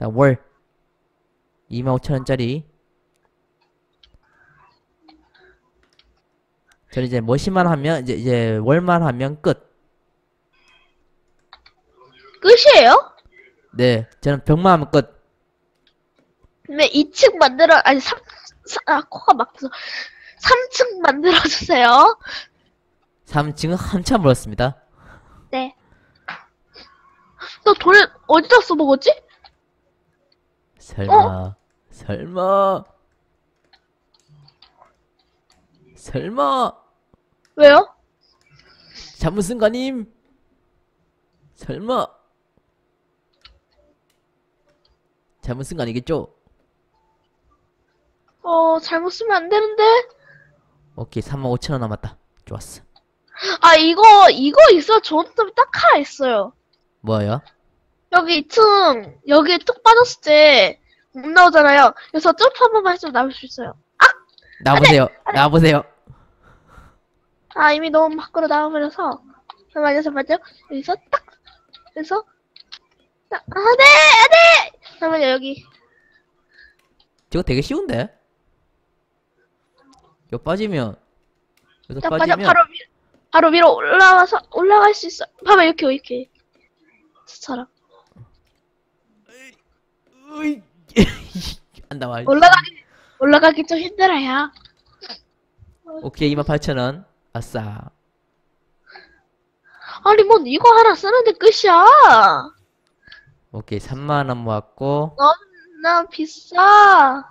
월 25,000원짜리 저는 이제 머신만 하면 이제 이제 월만 하면 끝. 끝이에요? 네, 저는 병만 하면 끝. 근데 2층 만들어, 아니, 3, 아, 코가 막혀서. 3층 만들어 주세요. 3층은 한참 멀었습니다. 네. 너 돌, 어디다 써먹었지? 설마, 설마, 설마, 왜요? 잘못 쓴 거님? 설마, 잘못 쓴 거 아니겠죠? 어, 잘못 쓰면 안 되는데? 오케이, 35,000원 남았다. 좋았어. 아, 이거, 이거 있어. 좋은 점이 딱 하나 있어요. 뭐요? 여기 2층, 여기 뚝 빠졌을 때, 못 나오잖아요. 그래서 점프 한 번만 했으면 나올 수 있어요. 나와보세요. 나와보세요. 아, 이미 너무 밖으로 나와버려서. 잠깐만요, 잠깐만요. 여기서 딱, 여기서, 딱, 아, 네, 아, 네! 잠깐만요, 여기. 저거 되게 쉬운데? 이거 빠지면, 여기서 딱 빠져, 빠지면, 바로, 위, 바로 위로 올라와서, 올라갈 수 있어. 봐봐, 이렇게, 이렇게. 저처럼. 으이, 안 나와. 올라가기, 올라가기 좀 힘들어요. 오케이, 28,000원. 아싸. 아니, 뭔 이거 하나 쓰는데 끝이야. 오케이, 3만 원 모았고, 나 비싸.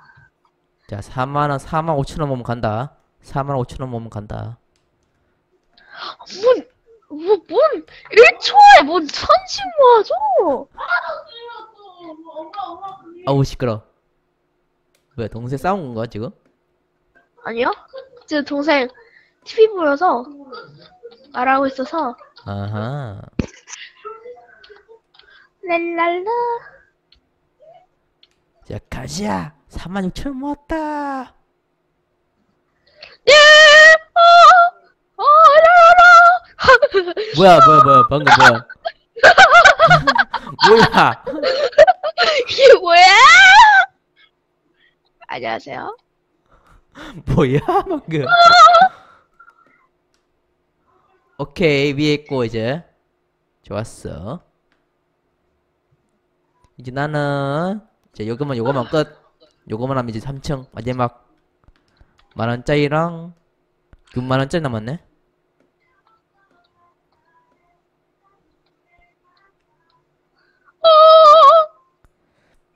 자, 4만 원, 4만 5천 원 모으면 간다. 4만 5천 원 모으면 간다. 뭔, 뭐, 뭔, 1초에 뭔 천씩 모아줘. 아우, 시끄러. 뭐야, 동생 싸운 건가, 지금? 아니요? 지금 동생 TV 보여서 말하고 있어서 아하. 랄랄라 자, 가자! 4만 6천원 모았다! 예! 어! 어! 랄랄라 뭐야, 뭐야, 뭐야, 방금 뭐야. 뭐야! 이게 뭐야? 안녕하세요. 뭐야, 방금. 오케이, 위에 있고, 이제. 좋았어. 이제 나는, 이제 요거만, 요거만 끝. 요거만 하면 이제 3층, 마지막. 만원짜리랑, 6만원짜리 남았네?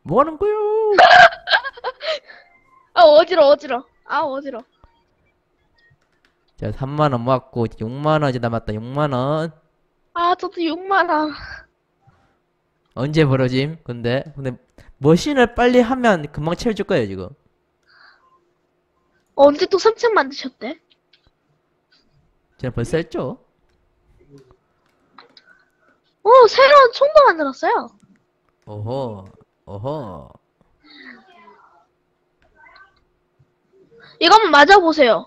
뭐 하는 거요? 아 어지러 어지러. 아 어지러. 자, 3만 원 모았고, 이제 6만 원 이제 남았다, 6만 원. 아 저도 6만 원. 언제 벌어짐? 근데 근데 머신을 빨리 하면 금방 채워줄 거예요 지금. 언제 또 3층 만드셨대? 제가 벌써 했죠? 오 새로운 총도 만들었어요. 오호 오호. 이거 한번 맞아보세요.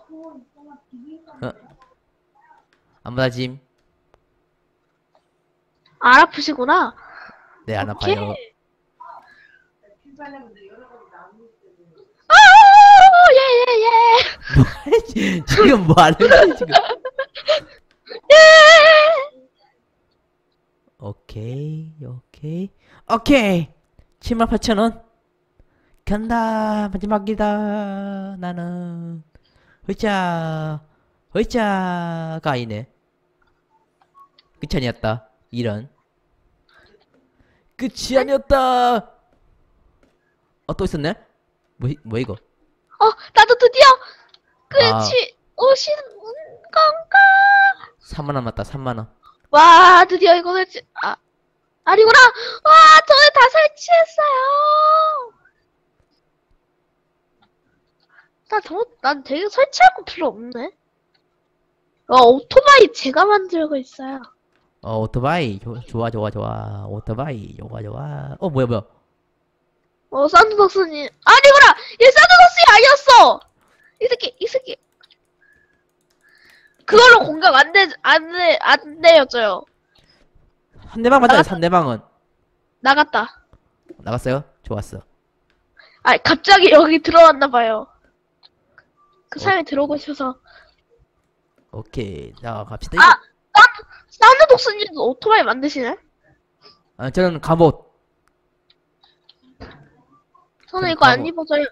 안 받아짐? 안 아프시구나. 네 안 오케이. 아파요. 아, 예 예 예. 지금 뭐 하는 거야 지금? 예. 오케이 오케이 오케이 7만 8천 원. 간다 마지막이다 나는. 의자 의자가 아니네. 끝이 아니었다 이런. 끝이 아니었다. 어 또 있었네? 뭐, 이- 뭐 이거? 어 나도 드디어 아. 끝이 오시는 건가? 3만 원 맞다 3만 원. 와 드디어 이거 설치 아 아니구나. 와 저는 다 설치했어요. 나 저, 난 되게 설치할 거 필요 없네. 어, 오토바이 제가 만들고 있어요. 어 오토바이 조- 좋아 좋아 좋아 오토바이 좋아 좋아 어 뭐야 뭐야 어, 산드덕스님. 아니구나! 얘 산드덕스이 아니었어! 이 새끼, 이 새끼. 그걸로 공격 안 돼, 안 돼, 안 되었어요. 한 대방 맞아요 나갔다. 한 대방은 나갔다. 나갔어요? 좋았어. 아, 갑자기 여기 들어왔나 봐요. 그 사람이 들어오고 있어서. 오케이. 자, 갑시다. 아! 사운드 독수님도 오토바이 만드시네? 아, 저는 갑옷. 저는 이거 안. 입어서요.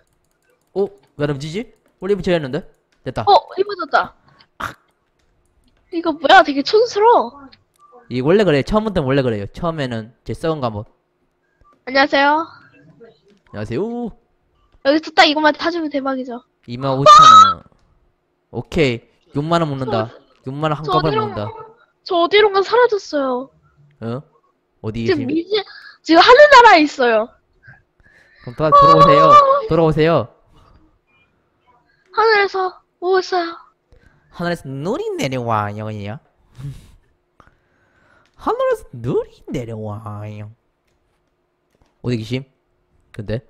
어? 왜 넘지지? 원래 붙여야 했는데? 됐다. 어, 입어졌다. 이거 뭐야? 되게 촌스러워. 이 원래 그래요. 처음부터 원래 그래요. 처음에는 제 썩은 갑옷. 안녕하세요. 안녕하세요. 여기서 딱 이것만 타주면 대박이죠. 25,000원. 오케이. 6만 원 먹는다. 6만원 한꺼번에 어디로- 먹는다. 저 어디론가 사라졌어요. 어? 어디 지금 계심? 미지, 지금 하늘나라에 있어요. 그럼 또 돌아오세요. 돌아오세요. 하늘에서 오고 있어요. 하늘에서 눈이 내려와요, 그냥. 하늘에서 눈이 내려와요. 어디 계심? 근데?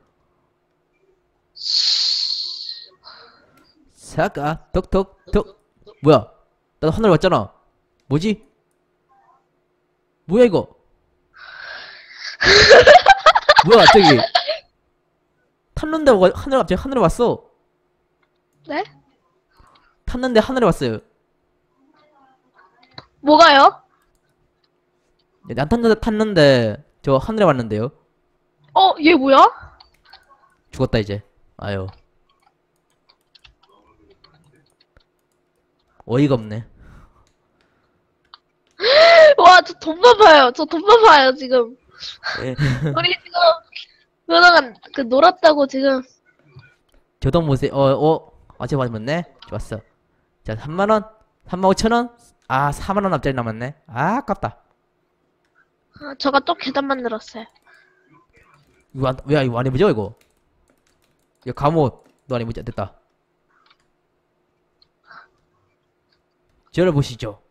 사과, 톡톡, 톡. 뭐야? 나도 하늘 왔잖아. 뭐지? 뭐야, 이거? 뭐야, 저기. 탔는데 와- 하늘 갑자기 하늘에 왔어. 네? 탔는데 하늘에 왔어요. 뭐가요? 네, 난 탔는데, 탔는데 저 하늘에 왔는데요. 어, 얘 뭐야? 죽었다 이제. 아유. 어이가 없네. 와, 저 돈만 봐요. 저 돈만 봐요, 지금. 예. 우리 지금, 그동안 그 놀았다고 지금. 저도 보세요. 어, 어. 어제 맞았네. 좋았어. 자, 3만원. 35,000원. 아, 4만원 앞짜리 남았네. 아, 아깝다. 아, 저가 또 계단 만들었어요. 이거 안, 왜, 이거 안 해보죠, 이거? 이거 감옷. 너안 해보자. 됐다. 열어보시죠.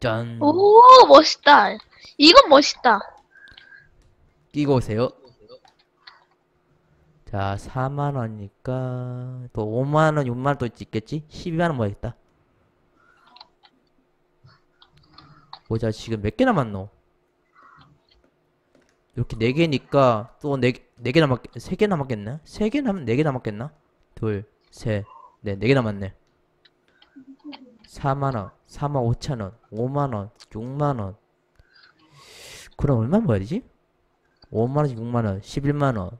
짠. 오, 멋있다. 이건 멋있다. 끼고 오세요. 자, 4만원이니까, 또 5만원, 6만원 또 있겠지? 12만원 모아야겠다. 보자, 지금 몇 개 남았노? 이렇게 4개니까, 또 4개, 4개 남았, 3개 남았겠네? 3개 남으면 4개 남았겠나? 둘, 셋, 넷, 4개 남았네. 4만원, 4만 5천원, 5만원, 6만원. 그럼 얼마 모아야 되지? 5만원씩 6만원, 11만원.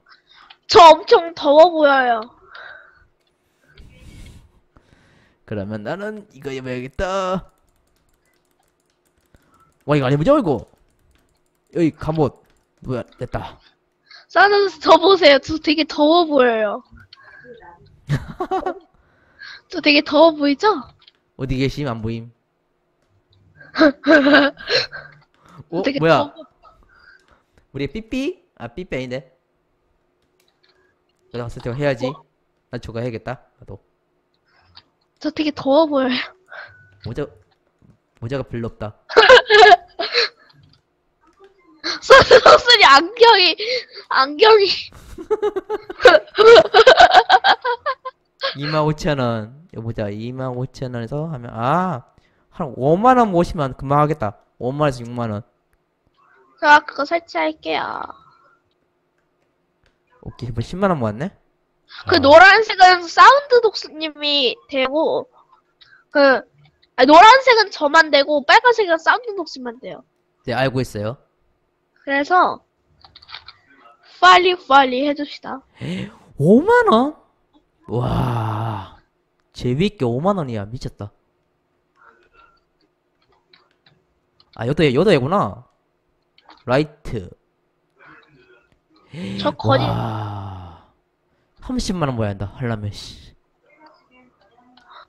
저 엄청 더워 보여요. 그러면 나는 이거 입어야겠다. 와, 이거 안 입으죠, 이거? 여기 갑옷. 뭐야, 됐다. 사는 저 보세요. 저 되게 더워 보여요. 저 되게 더워 보이죠? 어디 계심? 안 보임. 어, 되게 뭐야? 더워. 우리 삐삐? 아, 삐삐 아닌데. 나 갔을 때 해야지. 나 저거 해야겠다. 나도. 저 되게 더워 보여요. 모자, 모자가 별로 없다. 선생님 안경이 안경이 25,000원. 이거 보자. 25,000원에서 하면, 아, 한 5만원 모시면 금방 하겠다. 5만원에서 6만원. 자 그거 설치할게요. 오케이, 뭐 10만원 모았네? 그 아. 노란색은 사운드 독수님이 되고 그 아니, 노란색은 저만 되고 빨간색은 사운드 독수만 돼요. 네, 알고 있어요. 그래서 빨리 빨리 해줍시다. 5만 원? 와, 재밌게 5만 원이야. 미쳤다. 아, 여도에, 여도에구나. 라이트. 저 거짓 와, 30만 원 모아야 한다. 하려면, 씨.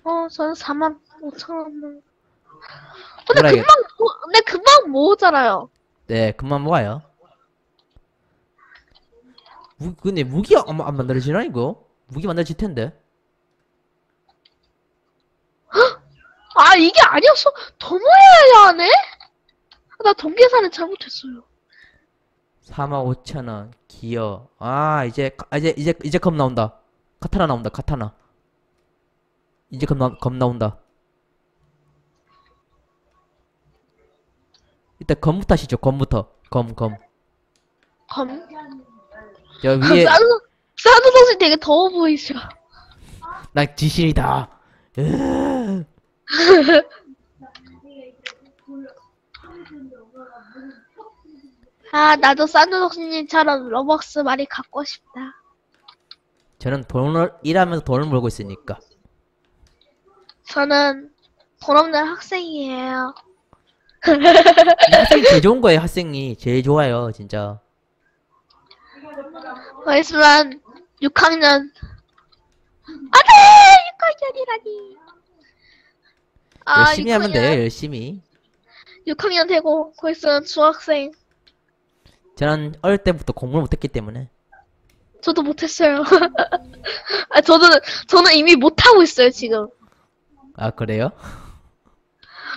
어 저는 4만 5천 원. 근데. 금방 모- 근데 금방 모으잖아요. 네, 그만 모아요. 무, 근데 무기 안, 안 만들어지나, 이거? 무기 만들어질 텐데. 아 이게 아니었어. 더 모여야 하네? 나돈 계산을 잘못했어요. 45,000원, 기어. 아, 이제, 아, 이제, 이제, 이제 검 나온다. 카타나 나온다, 카타나. 이제 검, 나, 검 나온다. 일단 검부터 하시죠, 검부터. 검, 검. 검. 저 위에 산호, 산호 선수 되게 더워 보이죠? 나 지실이다. 으, 아, 나도 선수님처럼 로벅스 많이 갖고 싶다. 저는 돈을 일하면서 돈을 벌고 있으니까. 저는 돈 없는 학생이에요. 학생이 제일 좋은 거예요. 학생이 제일 좋아요. 진짜. 그렇지만 6학년 안돼 6학년이라니 아, 열심히 하면 6학년, 돼요. 열심히. 6학년 되고 거기서는 중학생 저는 어릴 때부터 공부를 못했기 때문에. 저도 못했어요 아 저는 저는 이미 못하고 있어요 지금 아 그래요?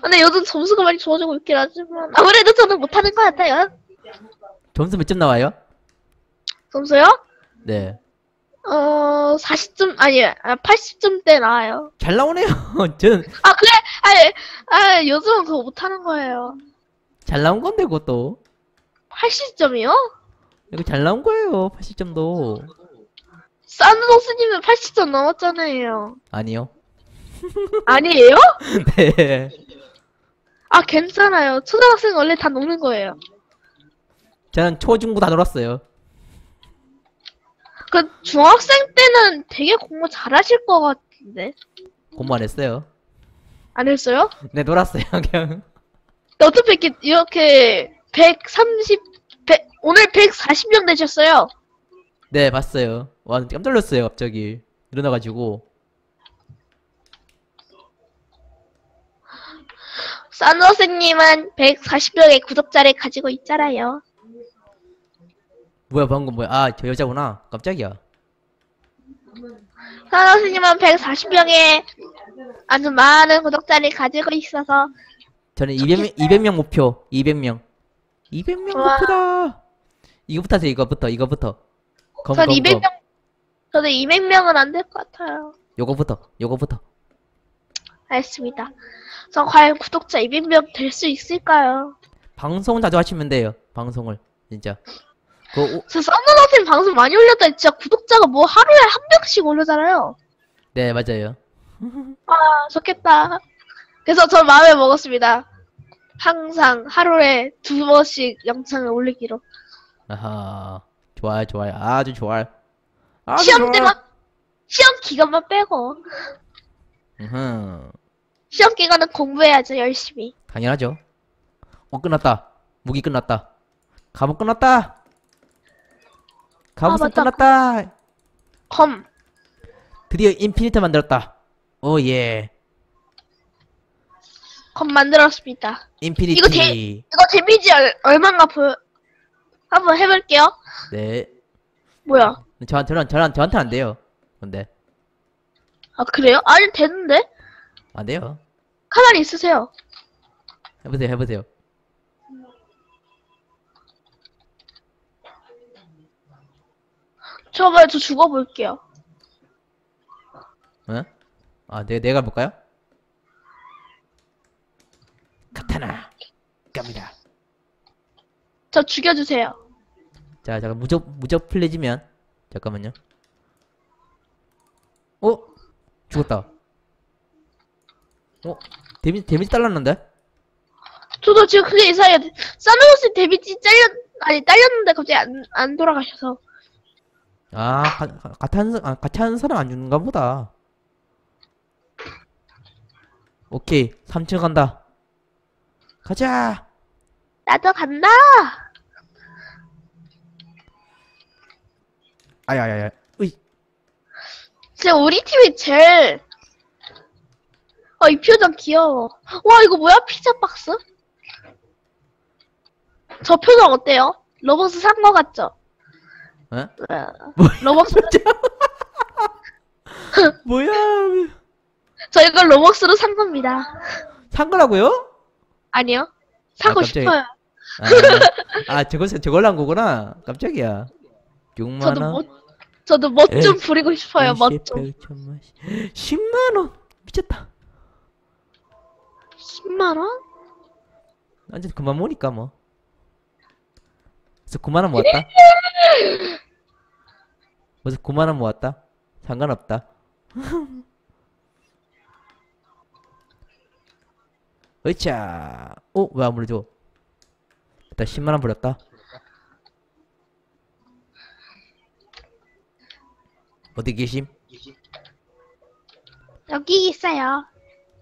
근데 요즘 점수가 많이 좋아지고 있긴 하지만 아무래도 저는 못하는 것 같아요 점수 몇 점 나와요? 점수요? 네. 어 40점 아니 80점대 나와요 잘 나오네요. 저는 아 그래 아니 아 요즘은 그거 못하는 거예요 잘 나온 건데 그것도. 80점이요? 이거 잘 나온 거예요. 80점도. 산도스님은 80점 넘었잖아요. 아니요. 아니에요? 네. 아, 괜찮아요. 초등학생 원래 다 넘는 거예요. 저는 초중고 다 놀았어요. 그, 중학생 때는 되게 공부 잘하실 것 같은데. 공부 안 했어요. 안 했어요? 네, 놀았어요. 그냥. 어떻게 이렇게, 이렇게, 130, 100, 오늘 140명 되셨어요? 네, 봤어요. 와, 깜짝 놀랐어요. 갑자기. 일어나가지고. 산도스님은 140명의 구독자를 가지고 있잖아요. 뭐야, 방금 뭐야. 아, 저 여자구나. 깜짝이야. 산도스님은 140명의 아주 많은 구독자를 가지고 있어서 저는 200명, 200명 목표. 200명. 200명 와. 목표다. 이거부터 하세요, 이거부터, 이거부터. 검, 전 검, 200명, 검. 저도 200명은 안 될 것 같아요. 요거부터, 요거부터. 알겠습니다. 저 과연 구독자 200명 될 수 있을까요? 방송 자주 하시면 돼요. 방송을. 진짜. 그, 오- 저 썬더너팀 방송 많이 올렸더니 진짜 구독자가 뭐 하루에 한 명씩 올르잖아요. 네, 맞아요. 아, 좋겠다. 그래서 저 마음에 먹었습니다. 항상 하루에 두 번씩 영상을 올리기로. 아하. 좋아요, 좋아요. 아주 좋아요. 아주 시험 좋아요. 때만, 시험 기간만 빼고. 으흠. 시험 기간은 공부해야죠, 열심히. 당연하죠. 어, 끝났다. 무기 끝났다. 갑옷 끝났다. 갑옷은 아, 맞다. 끝났다. 검. 드디어 인피니트 만들었다. 오, 예. 검 만들었습니다. 인피니티. 이거 데- 이거 데미지 얼, 얼마인가 보여. 한번 해볼게요. 네. 뭐야. 저, 저는, 저는, 저한테 안 돼요. 근데. 아, 그래요? 아니, 되는데? 안 돼요. 가만히 있으세요. 해보세요, 해보세요. 저봐요, 저 죽어볼게요. 어? 아, 내, 내가 볼까요? 카타나. 갑니다. 저 죽여주세요. 자, 잠깐 무적, 무적 플레지면. 잠깐만요. 어? 죽었다. 어? 데미지, 데미지 딸랐는데? 저도 지금 그게 이상해요. 사누스 데미지 잘렸, 아니, 딸렸는데 갑자기 안, 안 돌아가셔서. 아, 가, 가, 같이 하는, 사- 아, 같이 하는 사람 안 주는가 보다. 오케이, 3층 간다. 가자! 나도 간다! 아야야야. 으이, 진짜 우리 팀이 제일, 어, 이 표정 귀여워. 와, 이거 뭐야? 피자 박스? 저 표정 어때요? 로벅스 산 거 같죠? 뭐야? 로벅스, 뭐야? 저 이거 로벅스로 산 겁니다. 산 거라고요? 아니요. 사고 아, 갑자기. 싶어요. 아, 아 저거, 저걸로 한 거구나. 깜짝이야. 6만원. 저도 멋, 저도 멋좀 부리고 싶어요, 멋 좀. 10만 원. 미쳤다. 10만원? 완전 그만 모니까 뭐. 벌써 9만원 모았다? 벌써 9만원 모았다? 상관없다. 으차! 어? 왜 안 물어줘? 일단 10만원 버렸다. 어디 계심? 여기 있어요.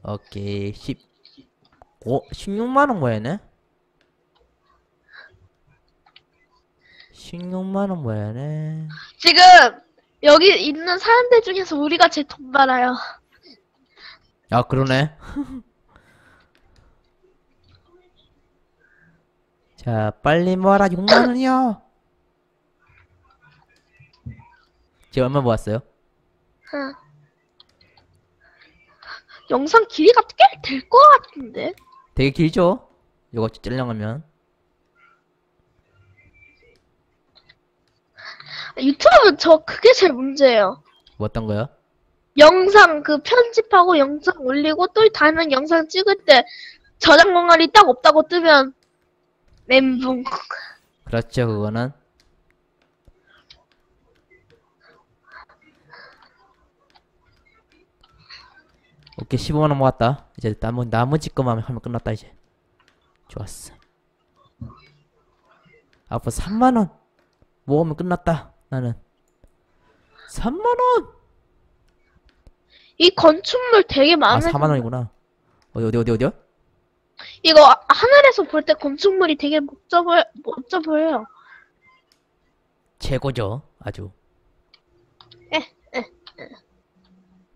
오케이, 10. 오, 16만원 모였네? 16만원 모였네. 지금 여기 있는 사람들 중에서 우리가 제일 돈 많아요. 아, 그러네. 자, 빨리 모아라, 6만원이요! 지금 얼마 모았어요? 응. 영상 길이가 꽤될것 같은데? 되게 길죠? 이거 짤랑하면. 유튜브는 저 그게 제일 문제예요. 뭐 어떤 거요? 영상 그 편집하고 영상 올리고 또 다른 영상 찍을 때 저장 공간이 딱 없다고 뜨면 멘붕. 그렇죠, 그거는. 오케이, 15만원 모았다. 이제 나머, 나머지 것만 하면 끝났다, 이제. 좋았어. 앞으로 3만원 모으면 끝났다, 나는. 3만원! 이 건축물 되게 아, 마음에 4만원이구나. 어디, 어디, 어디, 어디요? 이거 하늘에서 볼 때 건축물이 되게 멋져 보여 멋져 보여요. 최고죠, 아주. 에, 에,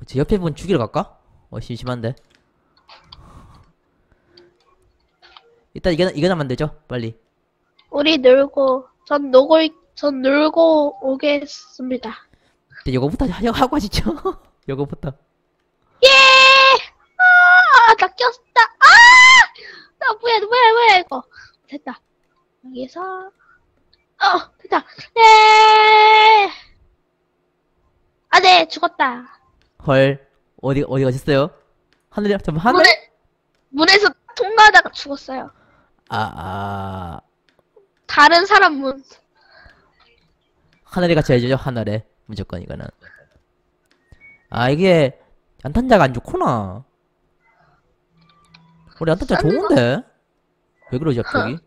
저 옆에 분 죽이러 갈까? 어, 심심한데. 일단 이거, 이거나 만들죠, 빨리. 우리 놀고 전 놀고 있- 전 놀고 오겠습니다. 근데 요거부터 하- 하고 하시죠. 요거부터. 예! 아, 나 꼈다. 아! 나 뭐야, 뭐야, 뭐야 이거. 됐다. 여기서 어, 됐다. 네. 아, 네, 죽었다. 헐. 어디, 어디 가셨어요? 하늘이요? 잠깐 하늘? 문에 문에서 통과하다가 죽었어요. 아, 아. 다른 사람 문. 하늘이 같이 해주죠, 하늘에. 무조건 이거는. 아, 이게, 연탄자가 안 좋구나. 우리 연탄자 좋은데? 왜 그러지, 갑자기?